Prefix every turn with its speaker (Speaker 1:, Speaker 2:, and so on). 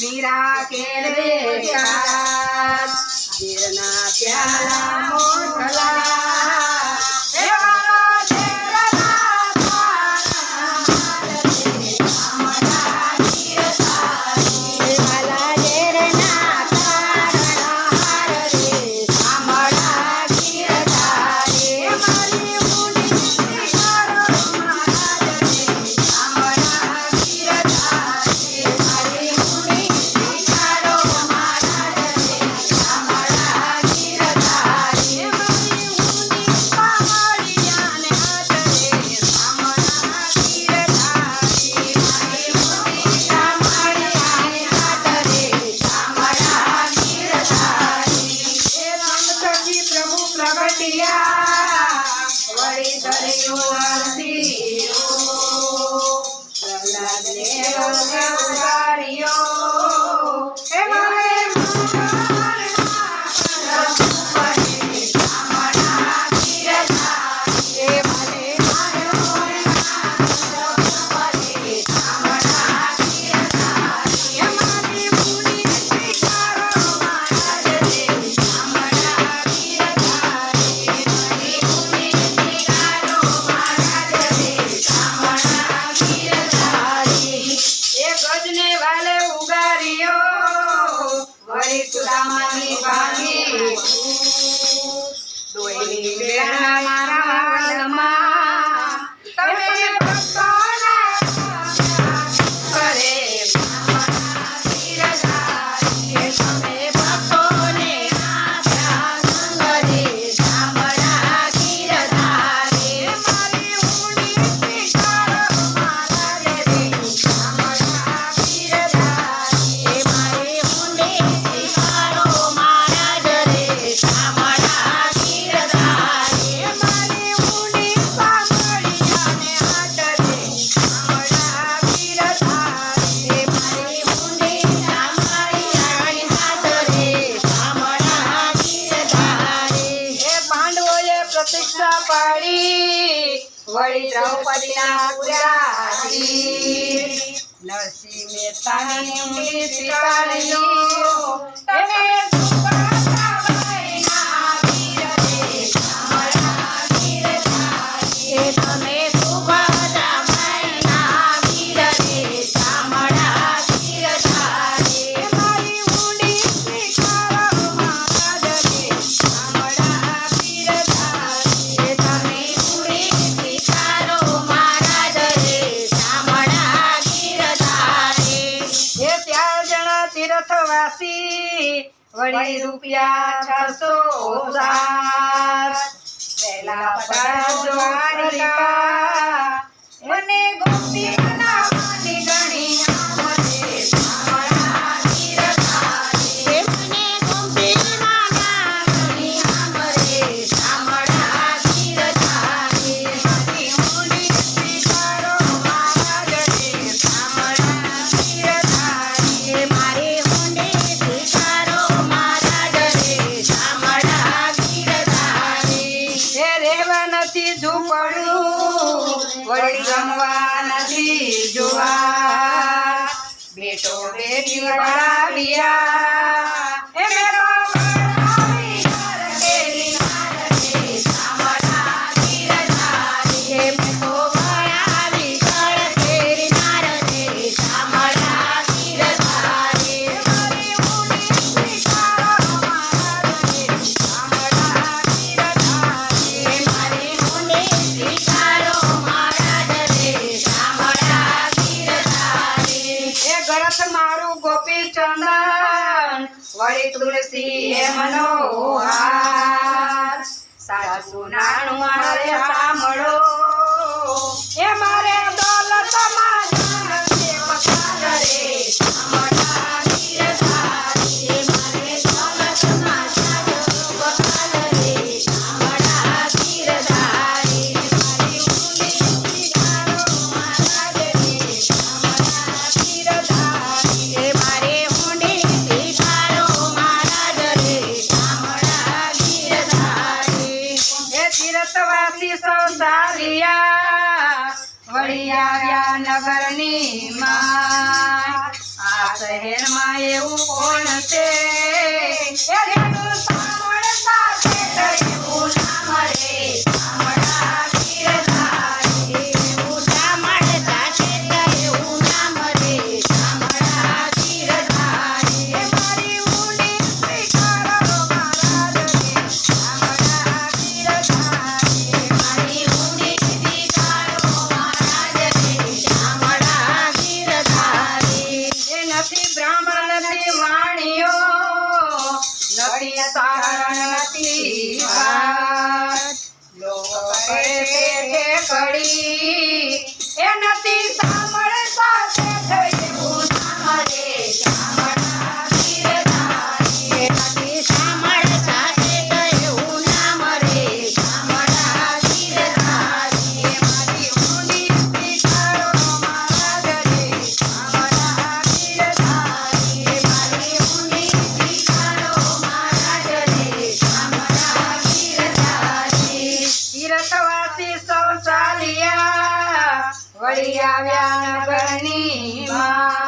Speaker 1: મીરા કેળવે કાળા
Speaker 2: પીરના પ્યાલા
Speaker 1: हरे सुदामानी वाणी પ્રતિક્ષા પાડી વળી દ્રૌપદીના પુરાજી નરસિંહ મહેતાની ઉમરી સ્વીકાર્યો તમે રથવાસી વળી રૂપિયા છસો સાત. પહેલા પડા પરાવિયા નાથ મારું ગોપી ચંદન વળી તુલસી એ મનો સાસુ નાનું મળો. એવું કોણ છે? કડી એ નથી ફરી આવ્યા નગરની માં.